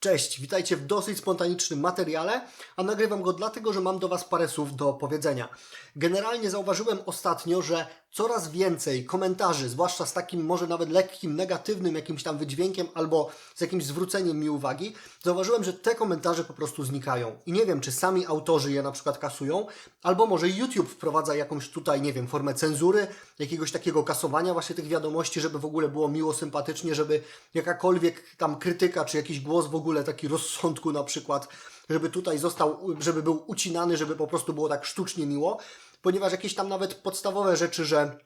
Cześć, witajcie w dosyć spontanicznym materiale, a nagrywam go dlatego, że mam do Was parę słów do powiedzenia. Generalnie zauważyłem ostatnio, że coraz więcej komentarzy, zwłaszcza z takim może nawet lekkim, negatywnym jakimś tam wydźwiękiem albo z jakimś zwróceniem mi uwagi, zauważyłem, że te komentarze po prostu znikają. I nie wiem, czy sami autorzy je na przykład kasują, albo może YouTube wprowadza jakąś tutaj, nie wiem, formę cenzury, jakiegoś takiego kasowania właśnie tych wiadomości, żeby w ogóle było miło, sympatycznie, żeby jakakolwiek tam krytyka, czy jakiś głos w ogóle taki rozsądku na przykład, żeby tutaj został, żeby był ucinany, żeby po prostu było tak sztucznie miło, ponieważ jakieś tam nawet podstawowe rzeczy, że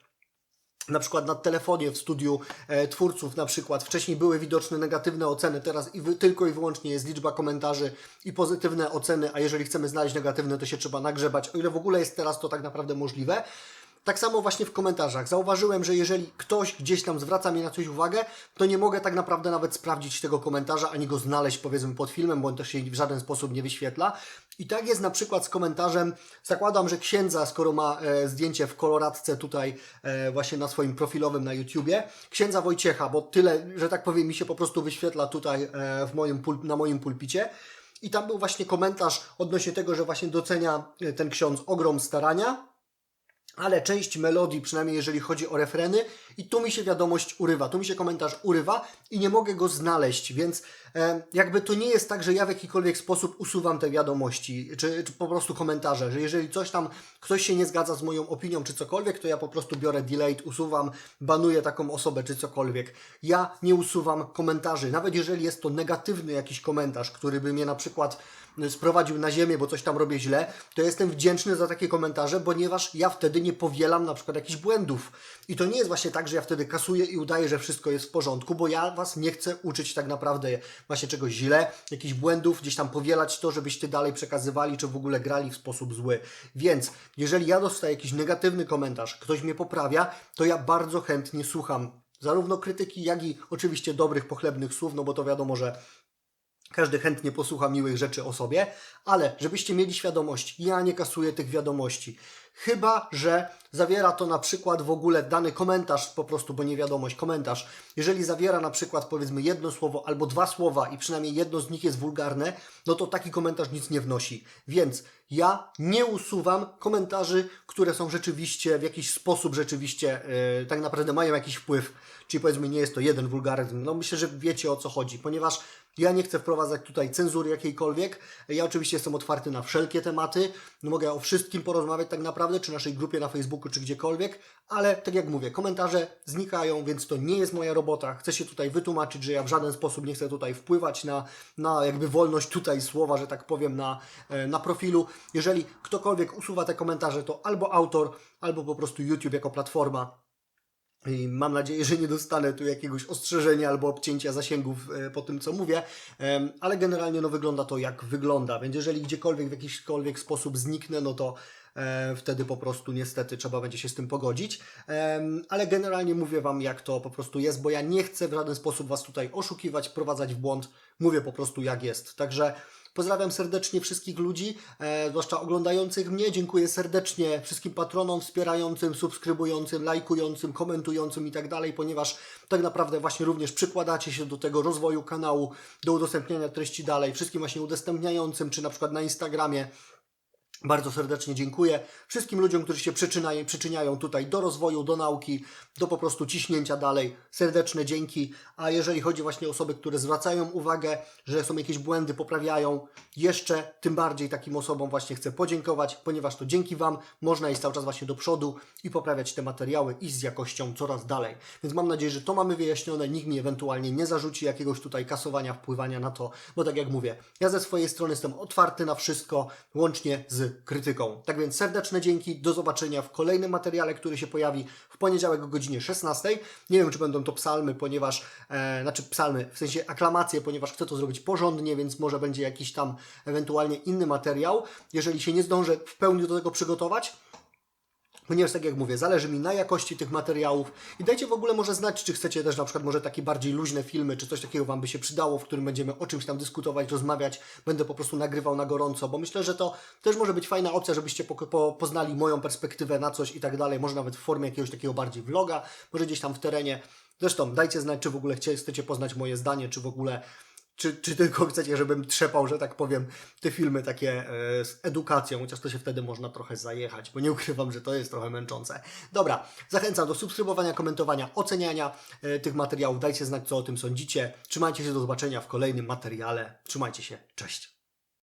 na przykład na telefonie w studiu e, twórców na przykład wcześniej były widoczne negatywne oceny, teraz i wy, tylko i wyłącznie jest liczba komentarzy i pozytywne oceny, a jeżeli chcemy znaleźć negatywne, to się trzeba nagrzebać, o ile w ogóle jest teraz to tak naprawdę możliwe. Tak samo właśnie w komentarzach. Zauważyłem, że jeżeli ktoś gdzieś tam zwraca mi na coś uwagę, to nie mogę tak naprawdę nawet sprawdzić tego komentarza, ani go znaleźć powiedzmy pod filmem, bo on też się w żaden sposób nie wyświetla. I tak jest na przykład z komentarzem, zakładam, że księdza, skoro ma e, zdjęcie w koloradce tutaj e, właśnie na swoim profilowym na YouTubie, księdza Wojciecha, bo tyle, że tak powiem, mi się po prostu wyświetla tutaj e, w moim na moim pulpicie. I tam był właśnie komentarz odnośnie tego, że właśnie docenia e, ten ksiądz ogrom starania, ale część melodii, przynajmniej jeżeli chodzi o refreny, i tu mi się wiadomość urywa, tu mi się komentarz urywa i nie mogę go znaleźć, więc e, jakby to nie jest tak, że ja w jakikolwiek sposób usuwam te wiadomości, czy, czy po prostu komentarze, że jeżeli coś tam, ktoś się nie zgadza z moją opinią, czy cokolwiek, to ja po prostu biorę delete, usuwam, banuję taką osobę, czy cokolwiek. Ja nie usuwam komentarzy, nawet jeżeli jest to negatywny jakiś komentarz, który by mnie na przykład sprowadził na ziemię, bo coś tam robię źle, to jestem wdzięczny za takie komentarze, ponieważ ja wtedy nie powielam na przykład jakichś błędów. I to nie jest właśnie tak, że ja wtedy kasuję i udaję, że wszystko jest w porządku, bo ja Was nie chcę uczyć tak naprawdę właśnie czegoś źle, jakichś błędów, gdzieś tam powielać to, żebyście dalej przekazywali, czy w ogóle grali w sposób zły. Więc jeżeli ja dostaję jakiś negatywny komentarz, ktoś mnie poprawia, to ja bardzo chętnie słucham zarówno krytyki, jak i oczywiście dobrych, pochlebnych słów, no bo to wiadomo, że każdy chętnie posłucha miłych rzeczy o sobie, ale żebyście mieli świadomość, ja nie kasuję tych wiadomości. Chyba, że zawiera to na przykład w ogóle dany komentarz, po prostu, bo nie wiadomość, komentarz. Jeżeli zawiera na przykład powiedzmy jedno słowo albo dwa słowa i przynajmniej jedno z nich jest wulgarne, no to taki komentarz nic nie wnosi. Więc ja nie usuwam komentarzy, które są rzeczywiście w jakiś sposób rzeczywiście yy, tak naprawdę mają jakiś wpływ. Czyli powiedzmy nie jest to jeden wulgaryzm. No myślę, że wiecie o co chodzi, ponieważ ja nie chcę wprowadzać tutaj cenzury jakiejkolwiek. Ja oczywiście jestem otwarty na wszelkie tematy. No mogę o wszystkim porozmawiać tak naprawdę, czy naszej grupie na Facebooku, czy gdziekolwiek, ale tak jak mówię, komentarze znikają, więc to nie jest moja robota. Chcę się tutaj wytłumaczyć, że ja w żaden sposób nie chcę tutaj wpływać na, na jakby wolność tutaj słowa, że tak powiem, na, e, na profilu. Jeżeli ktokolwiek usuwa te komentarze, to albo autor, albo po prostu YouTube jako platforma i mam nadzieję, że nie dostanę tu jakiegoś ostrzeżenia albo obcięcia zasięgów e, po tym, co mówię, ale generalnie no, wygląda to jak wygląda. Więc jeżeli gdziekolwiek w jakiśkolwiek sposób zniknę, no to e, wtedy po prostu niestety trzeba będzie się z tym pogodzić. Ale generalnie mówię Wam, jak to po prostu jest, bo ja nie chcę w żaden sposób Was tutaj oszukiwać, wprowadzać w błąd. Mówię po prostu jak jest. Także Pozdrawiam serdecznie wszystkich ludzi, e, zwłaszcza oglądających mnie. Dziękuję serdecznie wszystkim patronom wspierającym, subskrybującym, lajkującym, komentującym i tak dalej, ponieważ tak naprawdę właśnie również przykładacie się do tego rozwoju kanału, do udostępniania treści dalej. Wszystkim właśnie udostępniającym, czy na przykład na Instagramie. Bardzo serdecznie dziękuję wszystkim ludziom, którzy się przyczyniają, przyczyniają tutaj do rozwoju, do nauki, do po prostu ciśnięcia dalej. Serdeczne dzięki. A jeżeli chodzi właśnie o osoby, które zwracają uwagę, że są jakieś błędy, poprawiają, jeszcze tym bardziej takim osobom właśnie chcę podziękować, ponieważ to dzięki Wam można iść cały czas właśnie do przodu i poprawiać te materiały i z jakością coraz dalej. Więc mam nadzieję, że to mamy wyjaśnione, nikt mi ewentualnie nie zarzuci jakiegoś tutaj kasowania, wpływania na to, bo tak jak mówię, ja ze swojej strony jestem otwarty na wszystko, łącznie z krytyką. Tak więc serdeczne dzięki, do zobaczenia w kolejnym materiale, który się pojawi w poniedziałek o godzinie 16. Nie wiem, czy będą to psalmy, ponieważ, e, znaczy psalmy, w sensie aklamacje, ponieważ chcę to zrobić porządnie, więc może będzie jakiś tam ewentualnie inny materiał. Jeżeli się nie zdążę w pełni do tego przygotować, Ponieważ tak jak mówię, zależy mi na jakości tych materiałów i dajcie w ogóle może znać, czy chcecie też na przykład może takie bardziej luźne filmy, czy coś takiego Wam by się przydało, w którym będziemy o czymś tam dyskutować, rozmawiać, będę po prostu nagrywał na gorąco, bo myślę, że to też może być fajna opcja, żebyście po, po, poznali moją perspektywę na coś i tak dalej, może nawet w formie jakiegoś takiego bardziej vloga, może gdzieś tam w terenie. Zresztą dajcie znać, czy w ogóle chcie- chcecie poznać moje zdanie, czy w ogóle czy, czy tylko chcecie, żebym trzepał, że tak powiem, te filmy takie e, z edukacją, chociaż to się wtedy można trochę zajechać, bo nie ukrywam, że to jest trochę męczące. Dobra, zachęcam do subskrybowania, komentowania, oceniania e, tych materiałów. Dajcie znać, co o tym sądzicie. Trzymajcie się, do zobaczenia w kolejnym materiale. Trzymajcie się, cześć.